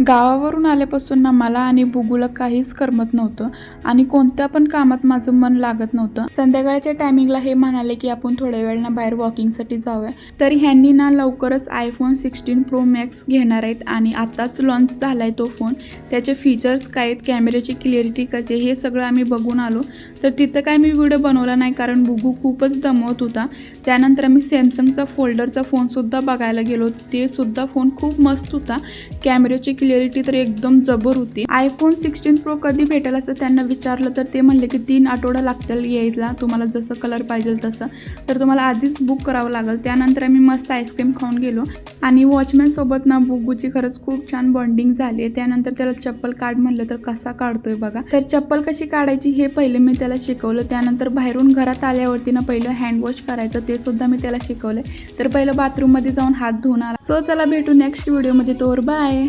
गावावरून आल्यापासून ना मला आणि बुगूला काहीच करमत नव्हतं आणि कोणत्या पण कामात माझं मन लागत नव्हतं. संध्याकाळच्या टायमिंगला हे म्हणाले की आपण थोड्या वेळ ना बाहेर वॉकिंगसाठी जाऊया. तर ह्यांनी ना लवकरच आयफोन सिक्स्टीन प्रो मॅक्स घेणार आहेत आणि आत्ताच लॉन्च झाला आहे तो फोन त्याचे फीचर्स काय आहेत कॅमेऱ्याची क्लिअरिटी कशी आहे हे सगळं आम्ही बघून आलो. तर तिथं काय मी व्हिडिओ बनवला नाही कारण बुगू खूपच दमवत होता. त्यानंतर आम्ही सॅमसंगचा फोल्डरचा फोनसुद्धा बघायला गेलो. ते सुद्धा फोन खूप मस्त होता. कॅमेऱ्याची क्लिअरिटी तर एकदम जबर होती. आयफोन सिक्स्टीन प्रो कधी भेटेल असं त्यांना विचारलं तर ते म्हणले की तीन आठवडा लागतील यायला. तुम्हाला जसं कलर पाहिजे तसं. तर तुम्हाला आधीच बुक करावं लागेल. त्यानंतर आम्ही मस्त आईस्क्रीम खाऊन गेलो. आणि वॉचमॅन सोबत ना बुगूची खरंच खूप छान बॉन्डिंग झाली आहे. त्यानंतर त्याला चप्पल काढ म्हणलं तर कसा काढतोय बघा. तर चप्पल कशी काढायची हे पहिले मी त्याला शिकवलं. त्यानंतर बाहेरून घरात आल्यावरती ना पहिलं हँडवॉश करायचं. ते सुद्धा मी त्याला शिकवलंय. तर पहिलं बाथरूममध्ये जाऊन हात धुवून आला. सो चला भेटू नेक्स्ट व्हिडिओमध्ये तोर बाय